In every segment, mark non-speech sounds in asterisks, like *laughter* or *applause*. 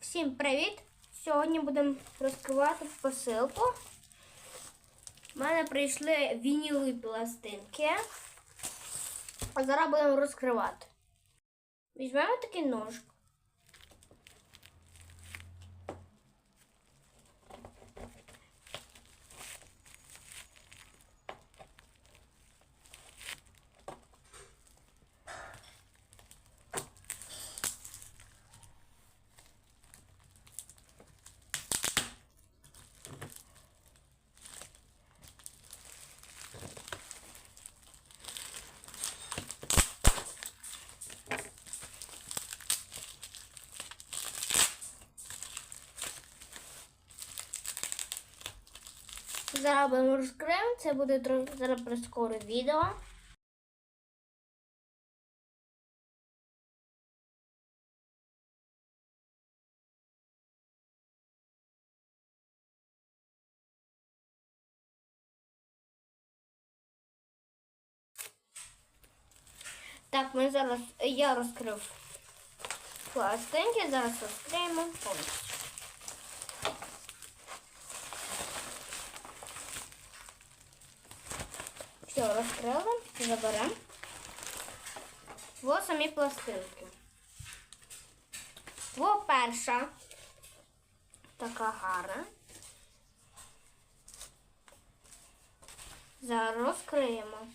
Всім привіт! Сьогодні будемо розкривати посилку. У мене прийшли вінілові пластинки. А зараз будемо розкривати. Візьмемо такий ножик. Зараз будемо розкриємо. Це буде зараз прискоро відео. Так, ми зараз я розкрив пластинки, зараз розкриємо повністю. Все, розкрили, заберемо. Во самі пластинки. Во перша. Така гарна. Зараз розкриємо.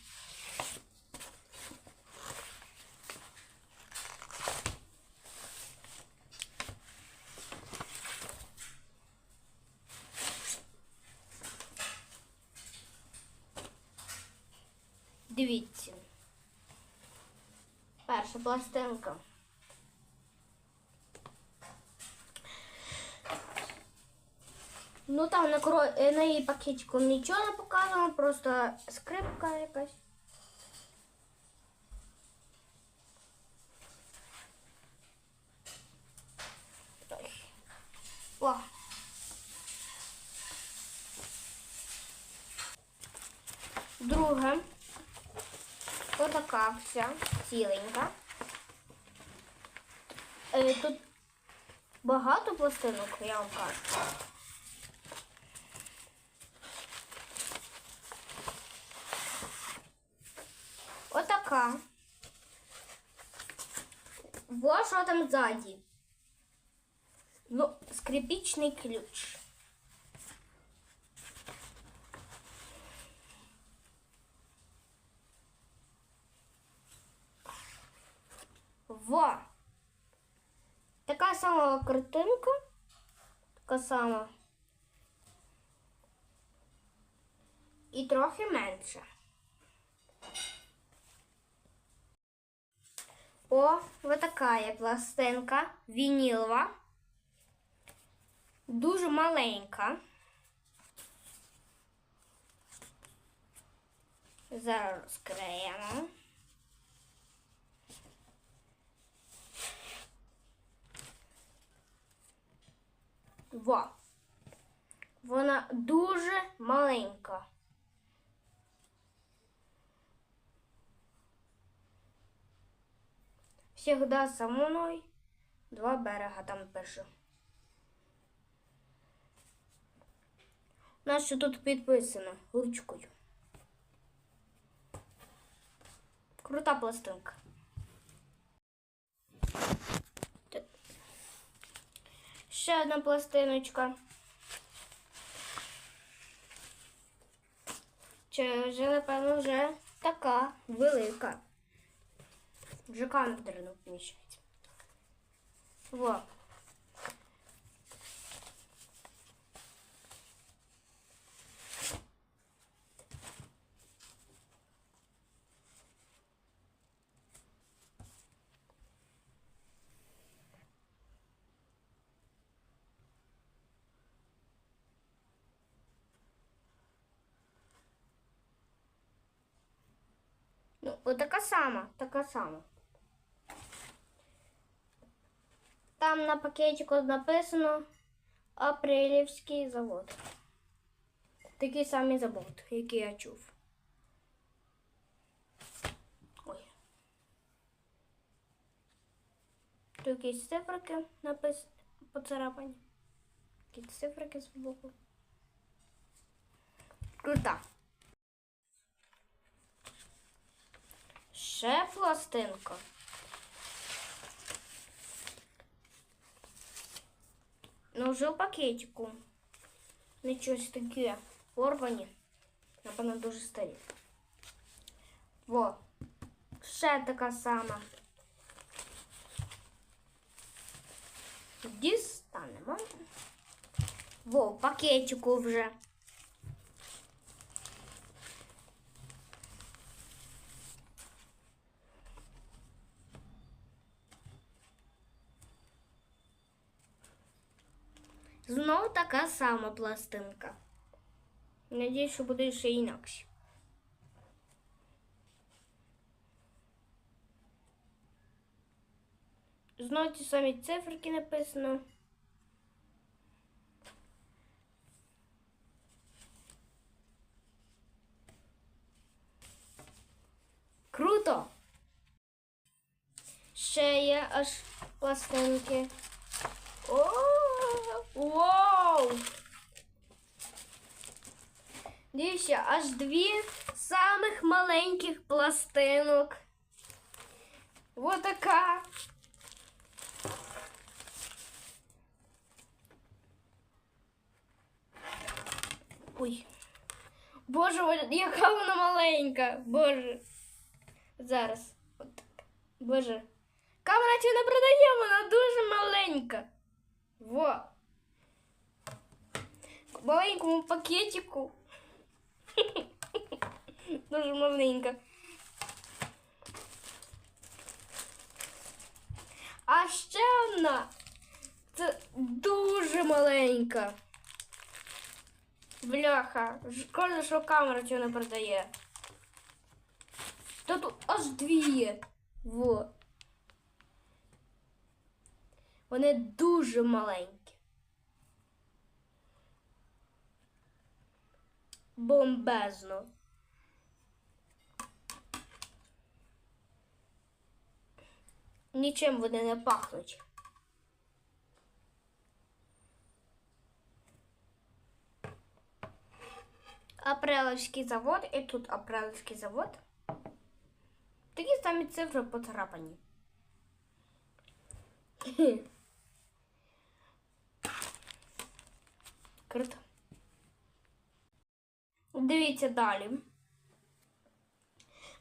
Дивіться. Перша пластинка. Ну там на, кро... е, на її пакетику нічого не показано, просто скрипка якась. О. Друге. Отака вся ціленька. Е, тут багато пластинок, я вам кажу. Отака. Вот що там ззаді. Ну, скрипічний ключ. Во! Така сама картинка. Така сама. І трохи менше. О, вот така є пластинка вінілова. Дуже маленька. Зараз розкриємо. Во. Вона дуже маленька. Всегда со мною два берега там пише. У нас що тут підписано ручкою. Крута пластинка. Ще одна пластиночка. Чи вже, напевно, вже така велика. Вже камерно поміщається. Во. Така сама, така сама. Там на пакетику написано Апрелівський завод. Такий самий завод, який я чув. Ой. Тут якісь циферки напис... поцарапані. Такі цифрики з боку. Крута. Ще пластинка. Ну, вже в пакетику. Нічогось таке. Порвані. Напевно, дуже старі. Во. Ще така сама. Дістанемо. Во, в пакетику вже. Знову така сама пластинка. Надіюсь, що буде ще інакше. Знову ті самі циферки написано. Круто! Ще є аж пластинки. О, Вау! Дивіться, аж дві самих маленьких пластинок. Вот така. Ой. Боже, яка вона маленька. Боже. Зараз. От. Боже. Камера чи не продає, вона дуже маленька. Во. Маленькому пакетику. *laughs* Дуже маленька. А ще одна. Це дуже маленька. Бляха. Шкода, що камера цього не продає. Та тут аж дві. Во. Вони дуже маленькі. Бомбезно. Нічим вони не пахнуть. Апреловський завод, і тут Апреловський завод. Такі самі цифри поцарапані. Круто. Дивіться далі.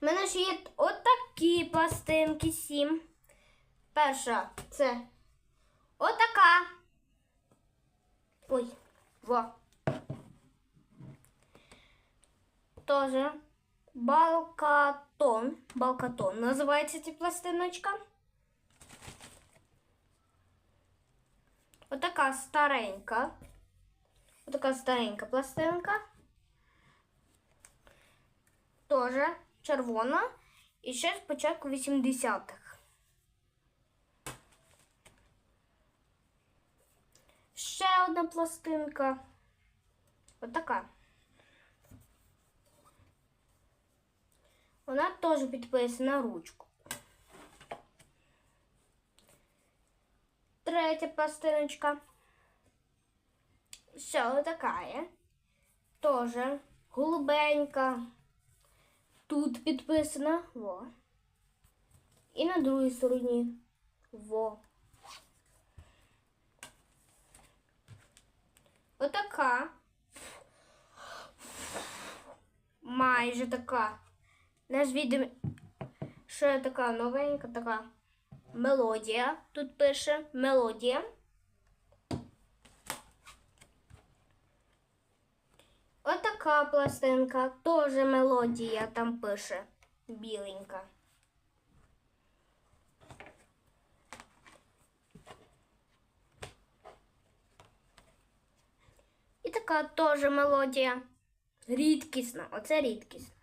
У мене ж є отакі пластинки сім. Перша це отака. Ой, во. Тоже балкатон. Балкатон називається ця пластиночка. Отака старенька. Отака старенька пластинка. Тоже червона. І ще з початку 80-х. Ще одна пластинка. Отака. Вона теж підписана ручку. Третя пластиночка. Ще отака є. Тоже голубенька. Тут підписана во. І на другій стороні во. Отака. Майже така. Наш відео, що така новенька, така мелодія. Тут пише мелодія. Отака пластинка, теж мелодія там пише біленька. І така теж мелодія. Рідкісна, оце рідкісна.